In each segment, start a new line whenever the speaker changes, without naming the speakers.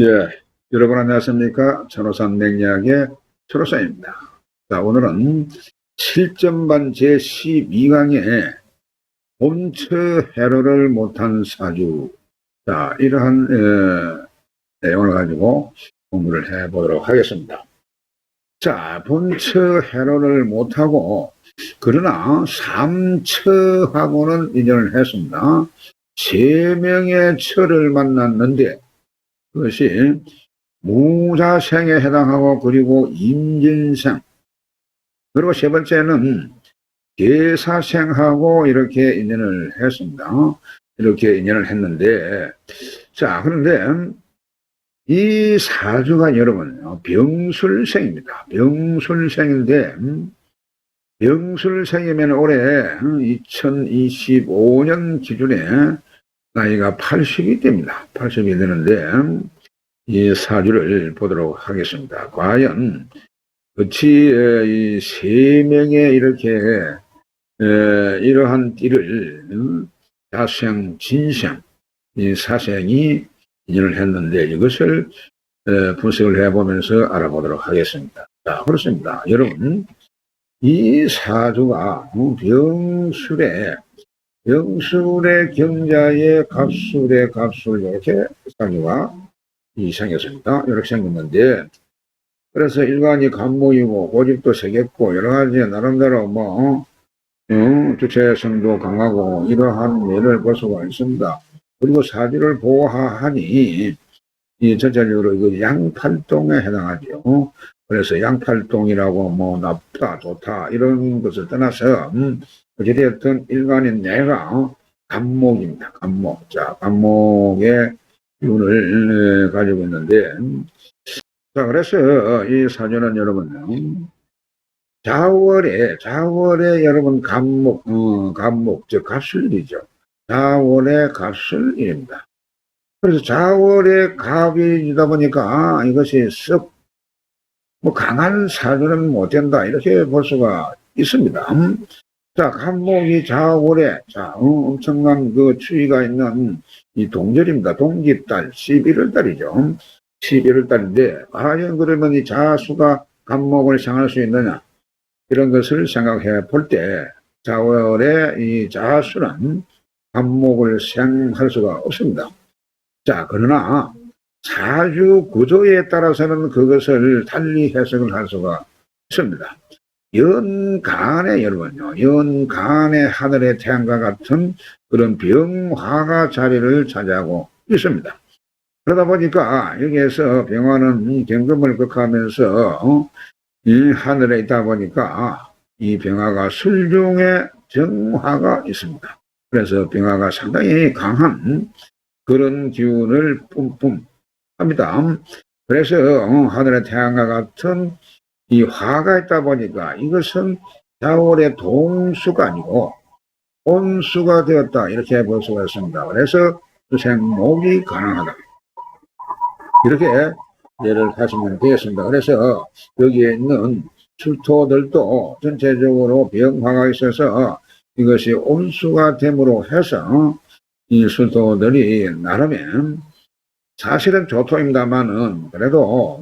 예, 여러분 안녕하십니까. 천호산 냉리학의 천호산입니다. 자, 오늘은 7점반 제12강에 본처 해로를 못한 사주. 자, 이러한, 에, 내용을 가지고 공부를 해보도록 하겠습니다. 자, 본처 해로를 못하고, 그러나 삼처하고는 인연을 했습니다. 세 명의 처를 만났는데, 그것이 무자생에 해당하고 그리고 임진생 그리고 세 번째는 계사생하고 이렇게 인연을 했습니다. 이렇게 인연을 했는데 자 그런데 이 사주가 여러분 병술생입니다. 병술생인데 병술생이면 올해 2025년 기준에 나이가 80이 됩니다. 80이 되는데 이 사주를 보도록 하겠습니다. 과연 그치 이세 명의 이렇게 에, 이러한 띠를 음, 자생, 진생, 이 사생이 인연을 했는데 이것을 에, 분석을 해보면서 알아보도록 하겠습니다. 자 그렇습니다. 여러분 이 사주가 병술에 영술의 경자의 갑술의 갑술 이렇게 사주가 이 생겼습니다. 이렇게 생겼는데 그래서 일간이 간목이고 고집도 세겠고 여러 가지 나름대로 뭐 어, 주체성도 강하고 이러한 예를 볼 수가 있습니다. 그리고 사주를 보호하니 이 전체적으로 이거 양팔동에 해당하죠. 그래서 양팔동이라고 뭐 나쁘다 좋다 이런 것을 떠나서 음, 어찌되었든 일간인 내가 간목입니다. 간목. 자, 간목의 기운을 가지고 있는데, 자, 그래서 이 사주는 여러분, 자월에, 자월에 여러분 간목, 어, 간목, 즉, 갑술이죠. 자월의 갑술입니다. 그래서 자월의 갑이다 보니까 이것이 썩, 뭐, 강한 사주는 못 된다. 이렇게 볼 수가 있습니다. 음? 자, 간목이 자월에, 자, 어, 엄청난 그 추위가 있는 이 동절입니다. 동기달, 11월 달이죠. 11월 달인데, 과연 그러면 이 자수가 간목을 생할 수 있느냐? 이런 것을 생각해 볼 때, 자월에 이 자수는 간목을 생할 수가 없습니다. 자, 그러나 사주 구조에 따라서는 그것을 달리 해석을 할 수가 있습니다. 연간에 여러분요, 연간에 하늘의 태양과 같은 그런 병화가 자리를 차지하고 있습니다. 그러다 보니까 여기에서 병화는 경금을 극하면서 어, 이 하늘에 있다 보니까 이 병화가 술중에 정화가 있습니다. 그래서 병화가 상당히 강한 그런 기운을 뿜뿜 합니다. 그래서 어, 하늘의 태양과 같은 이 화가 있다 보니까 이것은 자월의 동수가 아니고 온수가 되었다 이렇게 볼 수가 있습니다. 그래서 생목이 가능하다. 이렇게 예를 하시면 되겠습니다. 그래서 여기에 있는 출토들도 전체적으로 병화가 있어서 이것이 온수가 됨으로 해서 이 술토들이 나름의 사실은 조토입니다만은 그래도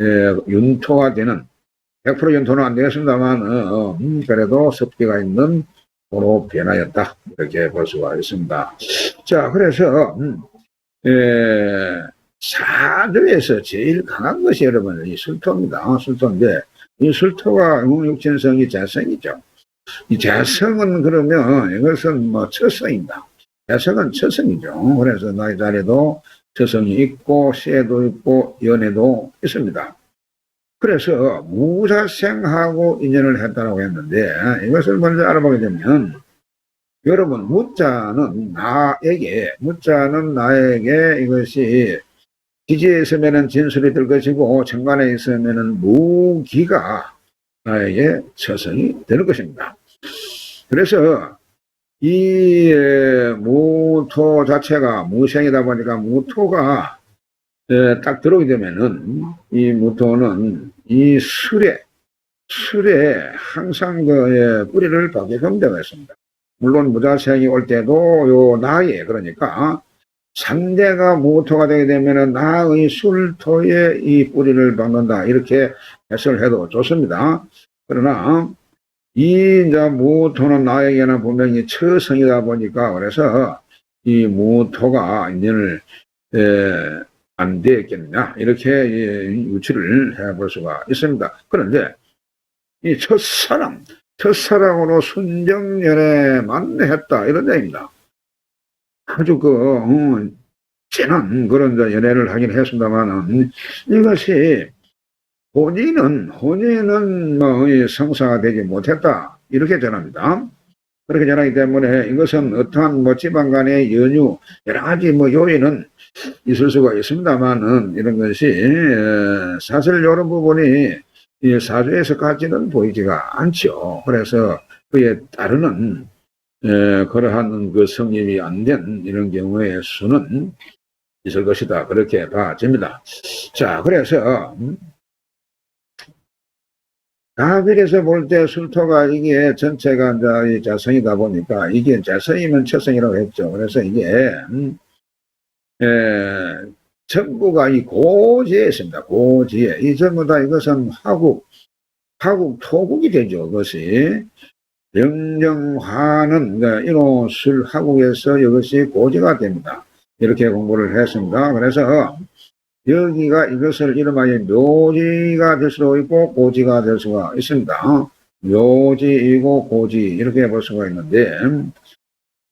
예, 윤토가 되는 100% 윤토는 안 되겠습니다만 어, 음, 그래도 습기가 있는 도로 변화였다 이렇게 볼 수가 있습니다. 자 그래서 음, 예, 사주에서 제일 강한 것이 여러분 이 술토입니다. 술토인데 이 술토가 육진성이 재성이죠. 이 재성은 그러면 이것은 뭐 처성입니다. 재성은 처성이죠. 그래서 나의 자리도 저성이 있고 쇠도 있고 연애도 있습니다. 그래서 무사생하고 인연을 했다고 했는데 이것을 먼저 알아보게 되면 여러분 무자는 나에게 무자는 나에게 이것이 기지에 있으면은 진술이 될 것이고 천간에 있으면은 무기가 나에게 처성이 되는 것입니다. 그래서 이 에, 무토 자체가 무생이다 보니까 무토가 에, 딱 들어오게 되면은 이 무토는 이 술에 술에 항상 그 에, 뿌리를 박게 경되어 있습니다. 물론 무자생이 올 때도 요 나이에 그러니까 상대가 무토가 되게 되면은 나의 술토에 이 뿌리를 박는다. 이렇게 해석을 해도 좋습니다. 그러나 이 이제 무토는 나에게는 분명히 처성이다 보니까 그래서 이 무토가 인연을 에, 안 되겠느냐 이렇게 예, 유추를 해볼 수가 있습니다. 그런데 이 첫사랑, 첫사랑으로 순정연애 만났다 이런 얘기입니다. 아주 그 어, 진한 그런 연애를 하긴 했습니다만은 이것이 혼인은 혼인은 뭐이 성사가 되지 못했다 이렇게 전합니다. 그렇게 전하기 때문에 이것은 어떠한 뭐 지방 간의 연유 여러 가지 뭐 요인은 있을 수가 있습니다만은 이런 것이 에, 사실 이런 부분이 이 사주에서까지는 보이지가 않죠. 그래서 그에 따르는 에, 그러한 그 성립이 안 된 이런 경우의 수는 있을 것이다. 그렇게 봐집니다. 자, 그래서 음, 다비에서 볼 때 술토가 이게 전체가 이제 이 자성이다 보니까 이게 자성이면 처성이라고 했죠. 그래서 이게 음, 에, 전부가 이 고지에 있습니다. 고지에 이 전부 다 이것은 화국, 화국 토국이 되죠. 그것이 영정화는 그러니까 이런 술 화국에서 이것이 고지가 됩니다. 이렇게 공부를 했습니다. 그래서 여기가 이것을 이름하여 묘지가 될 수도 있고 고지가 될 수가 있습니다. 묘지이고 고지 이렇게 볼 수가 있는데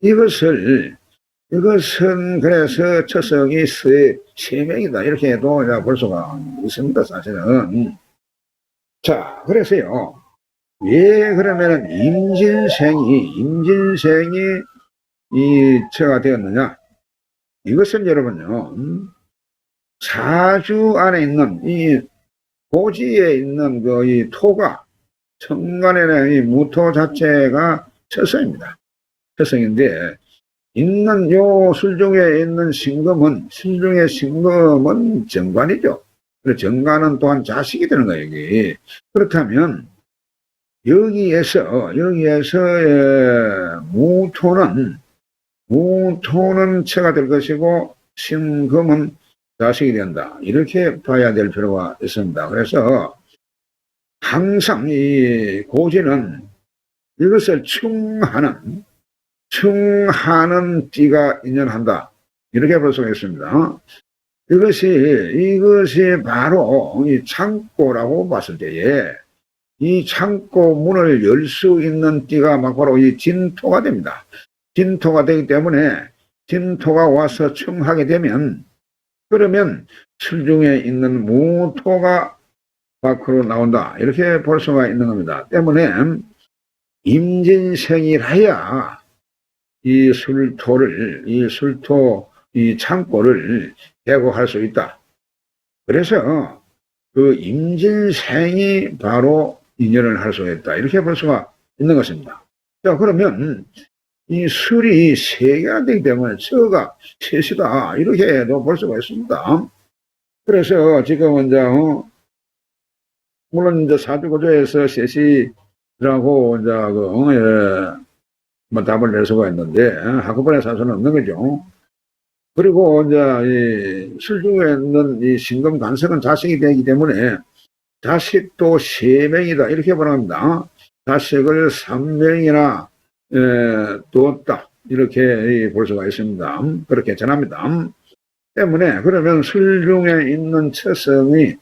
이것을 이것은 그래서 처성이 세, 세 명이다. 이렇게 해도 볼 수가 있습니다 사실은. 자 그래서요. 왜 그러면은 임진생이 임진생이 이 처가 되었느냐? 이것은 여러분요 음, 사주 안에 있는 이 고지에 있는 그 이 토가 천간에는 이 무토 자체가 처성입니다. 처성인데 있는 요 술중에 있는 신금은 술중의 신금은 정관이죠. 그리고 정관은 또한 자식이 되는 거예요. 여기. 그렇다면 여기에서 여기에서 에, 무토는 무토는 체가 될 것이고 신금은 자식이 된다. 이렇게 봐야 될 필요가 있습니다. 그래서 항상 이 고지는 이것을 충하는, 충하는 띠가 인연한다. 이렇게 볼 수가 있습니다. 이것이, 이것이 바로 이 창고라고 봤을 때에 이 창고 문을 열 수 있는 띠가 막 바로 이 진토가 됩니다. 진토가 되기 때문에 진토가 와서 충하게 되면 그러면 실중에 있는 무토가 밖으로 나온다. 이렇게 볼 수가 있는 겁니다. 때문에 임진생이라야 이 술토를, 이 술토, 이 창고를 개고할 수 있다. 그래서 그 임진생이 바로 인연을 할 수 있다. 이렇게 볼 수가 있는 것입니다. 자, 그러면 이 술이 세 개가 되기 때문에 저가 셋이다. 이렇게도 볼 수가 있습니다. 그래서 지금 이제, 어, 물론 이제 사주구조에서 셋이라고 이제 그, 어, 예, 뭐 답을 낼 수가 있는데, 어, 한꺼번에 사수는 없는 거죠. 그리고 이제 이 술 중에 있는 이 신금 간석은 자식이 되기 때문에 자식도 세 명이다. 이렇게 보랍니다. 자식을 3명이나 에, 두었다. 이렇게 볼 수가 있습니다. 그렇게 전합니다. 때문에 그러면 술중에 있는 처성이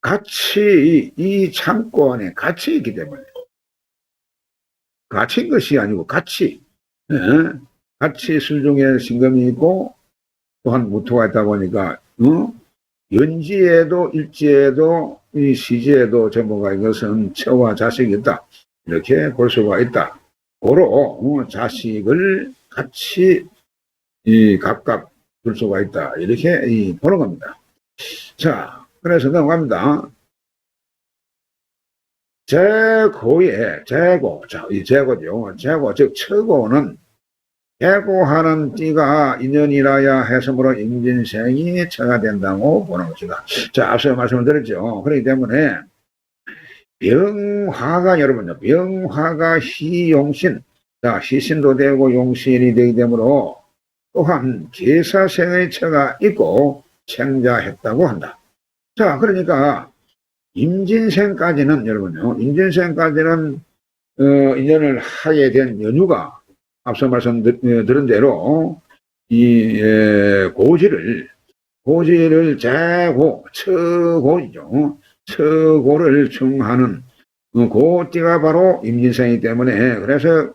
같이 이 창고 안에 같이 있기 때문에 같이 것이 아니고 같이 예, 같이 술중에 신금이 있고 또한 무토가 있다 보니까 어? 연지에도 일지에도 이 시지에도 전부가 이것은 처와 자식이 있다. 이렇게 볼 수가 있다. 고로 어, 자식을 같이 이 각각 둘 수가 있다. 이렇게 이 보는 겁니다. 자, 그래서 넘어갑니다. 재고에 재고, 자, 이 재고죠. 재고, 즉 처고는 재고하는 띠가 인연이라야 해서므로 임진생이 처가 된다고 보는 것이다. 자, 앞서 말씀을 드렸죠. 그렇기 때문에 병화가 여러분요, 병화가 희용신, 자, 희신도 되고 용신이 되기 되므로 또한 계사생의 처가 있고 생자했다고 한다. 자, 그러니까 임진생까지는 여러분요. 임진생까지는 어, 인연을 하게 된 연유가 앞서 말씀드린 대로 이 에, 고지를 고지를 재고 처고이죠. 처고를 청하는 어, 고띠가 바로 임진생이기 때문에 그래서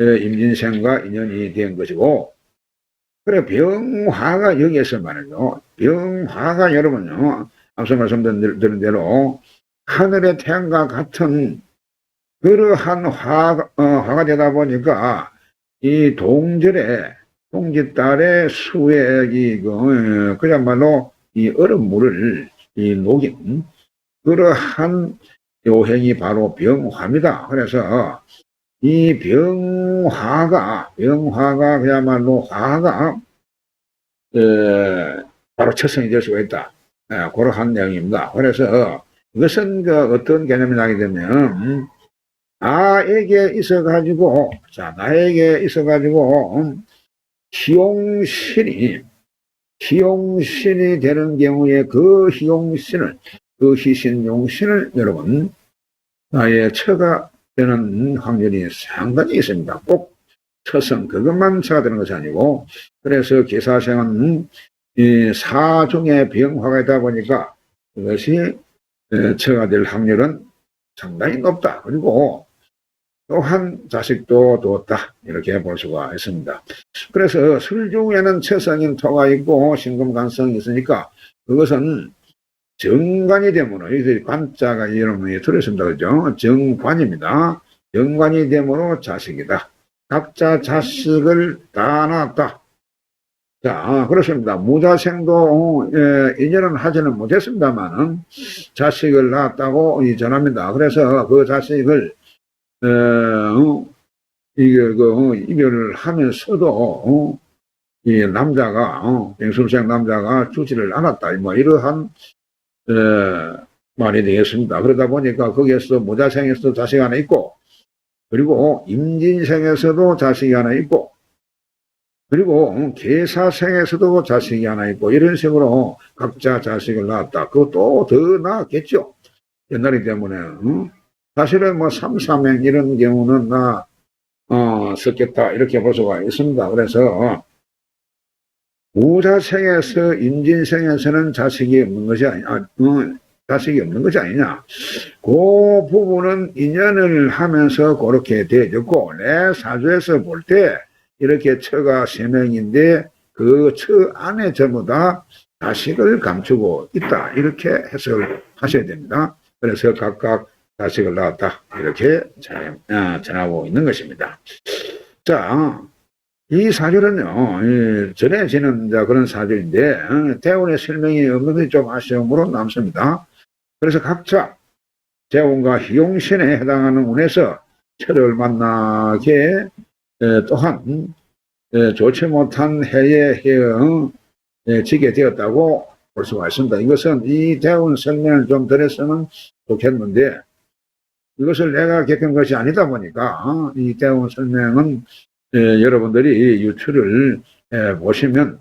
에, 임진생과 인연이 된 것이고 그래 병화가 여기에서 말이죠. 병화가 여러분요. 앞서 말씀드린 대로 하늘의 태양과 같은 그러한 화, 어, 화가 되다 보니까 이 동절에 동짓달의 수액이 그, 어, 그야말로 이 얼음물을 이 녹인 그러한 요행이 바로 병화입니다. 그래서 이 병화가 병화가 그야말로 화가 에, 바로 첫성이 될 수가 있다. 예, 그러한 내용입니다. 그래서 이것은 그 어떤 개념이 나게 되면 음, 나에게 있어 가지고 자 나에게 있어 가지고 음, 희용신이 희용신이 되는 경우에 그 희용신을 그 희신용신을 여러분 나의 처가 되는 확률이 상당히 있습니다. 꼭 처성 그것만 처가 되는 것이 아니고 그래서 기사생은 이 사중의 병화가 있다 보니까 그것이 에, 처가 될 확률은 상당히 높다. 그리고 또한 자식도 두었다. 이렇게 볼 수가 있습니다. 그래서 술 중에는 처성인 토가 있고 신금관성이 있으니까 그것은 정관이 되므로 여기서 관자가 이름이 들어있습니다. 그죠? 정관입니다. 정관이 되므로 자식이다. 각자 자식을 다 낳았다. 자, 그렇습니다. 무자생도 예, 인연은 하지는 못했습니다만은 자식을 낳았다고 이 전합니다. 그래서 그 자식을 어, 어, 이게 그 어, 이별을 하면서도 어, 이 남자가 어, 뱅술생 남자가 주지를 않았다. 뭐 이러한 에, 말이 되겠습니다. 그러다 보니까 거기에서 무자생에서도 자식 하나 있고 그리고 임진생에서도 자식이 하나 있고 그리고 계사생에서도 자식이 하나 있고 이런 식으로 각자 자식을 낳았다. 그것도 더 나았겠죠. 옛날이기 때문에 응? 사실은 뭐 삼삼행 이런 경우는 나 어, 섞였다 이렇게 볼 수가 있습니다. 그래서 무자생에서 임진생에서는 자식이 없는 것이 아니, 아, 어, 자식이 없는 것이 아니냐. 그 부분은 인연을 하면서 그렇게 되어졌고 내 사주에서 볼 때 이렇게 처가 세 명인데 그 처 안에 전부 다 자식을 감추고 있다. 이렇게 해석을 하셔야 됩니다. 그래서 각각 자식을 낳았다. 이렇게 전, 아, 전하고 있는 것입니다. 자, 이 사주는요, 이 전해지는 자 그런 사주인데, 어, 대운의 설명이 없는 것이 좀 아쉬움으로 남습니다. 그래서 각자 재운과 희용신에 해당하는 운에서 철을 만나게 에, 또한 에, 좋지 못한 해에 해응 에, 지게 되었다고 볼 수가 있습니다. 이것은 이 대운 설명을 좀 드렸으면 좋겠는데 이것을 내가 겪은 것이 아니다 보니까 어, 이 대운 설명은 에, 여러분들이 유튜를 에, 보시면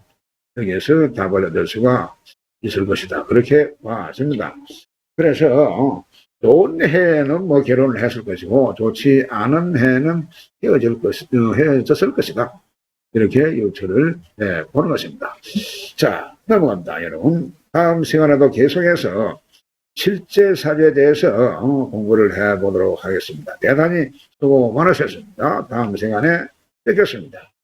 여기에서 답을 얻을 수가 있을 것이다. 그렇게 봤습니다. 그래서 어, 좋은 해에는 뭐 결혼을 했을 것이고 좋지 않은 해는 헤어질 것, 어, 헤어졌을 것이다. 이렇게 유추를 예, 보는 것입니다. 자, 넘어갑니다, 여러분. 다음 시간에도 계속해서 실제 사주에 대해서 어, 공부를 해보도록 하겠습니다. 대단히 수고 많으셨습니다. 다음 시간에 뵙겠습니다.